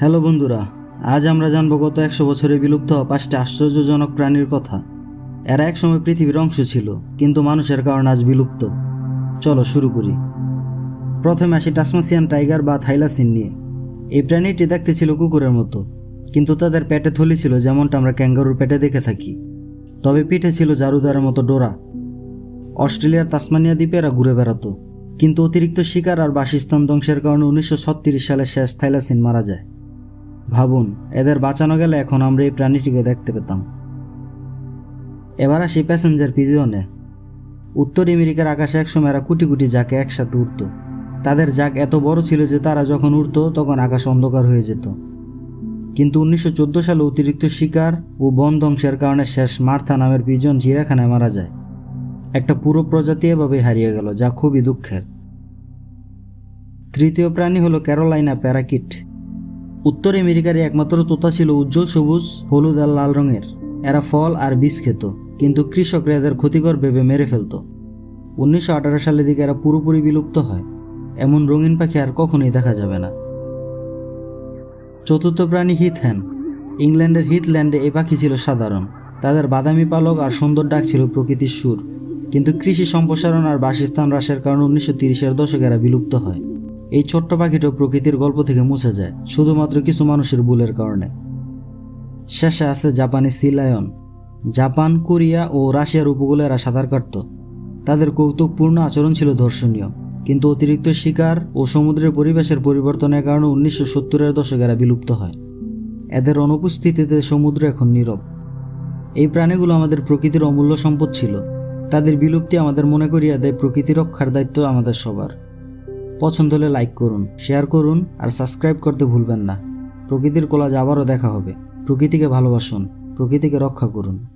Hello বন্ধুরা, আজ আমরা জানব গত একশো বছরে বিলুপ্ত পাঁচটি আশ্চর্যজনক প্রাণীর কথা। এরা একসময় পৃথিবীর অংশ ছিল, কিন্তু মানুষের কারণে আজ বিলুপ্ত। চলো শুরু করি। প্রথমে আসি টাসমাসিয়ান টাইগার বা থাইলাসিন নিয়ে। এই প্রাণীটি দেখতে ছিল কুকুরের মতো, কিন্তু তাদের পেটে থলি ছিল যেমনটা আমরা ক্যাঙ্গারুর পেটে দেখে থাকি। তবে পিঠে ছিল জারুদারের মতো ডোরা। অস্ট্রেলিয়ার তাসমানিয়া দ্বীপে এরা ঘুরে বেড়াতো, কিন্তু অতিরিক্ত শিকার আর বাসস্থান ধ্বংসের কারণে উনিশশো সালে শেষ থাইলাসিন মারা যায়। ভাবুন, এদের বাঁচানো গেলে এখন আমরা এই প্রাণীটিকে দেখতে পেতাম। এবার আসি প্যাসেঞ্জার পিজিয়নে। উত্তর আমেরিকার আকাশে একসময় এরা কোটি কোটি জাকে একসাথে উঠত তাদের জাক এত বড় ছিল যে তারা যখন উড়তো, তখন আকাশ অন্ধকার হয়ে যেত। কিন্তু উনিশশো চোদ্দ সালে অতিরিক্ত শিকার ও বন ধ্বংসের কারণে শেষ মার্থা নামের পিজন চিড়িয়াখানায় মারা যায়। একটা পুরো প্রজাতি এভাবে হারিয়ে গেল, যা খুবই দুঃখের। তৃতীয় প্রাণী হলো ক্যারোলাইনা প্যারাকিট। উত্তর আমেরিকার একমাত্র তোতা ছিল উজ্জ্বল সবুজ, হলুদ আর লাল রঙের। এরা ফল আর বীজ খেত, কিন্তু কৃষকরা এদের ক্ষতিকর ভেবে মেরে ফেলত। উনিশশো আঠারো সালের দিকে এরা পুরোপুরি বিলুপ্ত হয়। এমন রঙিন পাখি আর কখনোই দেখা যাবে না। চতুর্থ প্রাণী হিথহ্যান ইংল্যান্ডের হিথল্যান্ডে এই পাখি ছিল সাধারণ। তাদের বাদামি পালক আর সুন্দর ডাক ছিল প্রকৃতির সুর। কিন্তু কৃষি সম্প্রসারণ আর বাসস্থান হ্রাসের কারণে উনিশশো তিরিশের দশকে এরা বিলুপ্ত হয়। এই ছোট্ট পাখিটাও প্রকৃতির গল্প থেকে মুছে যায়, শুধুমাত্র কিছু মানুষের ভুলের কারণে। শেষে আছে জাপানি সিলায়ন জাপান, কোরিয়া ও রাশিয়ার উপকূলে এরা সাঁতার কাটত। তাদের কৌতুকপূর্ণ আচরণ ছিল ধর্ষণীয় কিন্তু অতিরিক্ত শিকার ও সমুদ্রের পরিবেশের পরিবর্তনের কারণে উনিশশো সত্তরের দশকে এরা বিলুপ্ত হয়। এদের অনুপস্থিতিতে সমুদ্র এখন নীরব। এই প্রাণীগুলো আমাদের প্রকৃতির অমূল্য সম্পদ ছিল। তাদের বিলুপ্তি আমাদের মনে করিয়া দেয় প্রকৃতি রক্ষার দায়িত্ব আমাদের সবার। পছন্দ হলে লাইক করুন শেয়ার করুন আর সাবস্ক্রাইব করতে ভুলবেন না। প্রকৃতির কোলাজ আবারও দেখা হবে। প্রকৃতিকে ভালোবাসুন, প্রকৃতিকে রক্ষা করুন।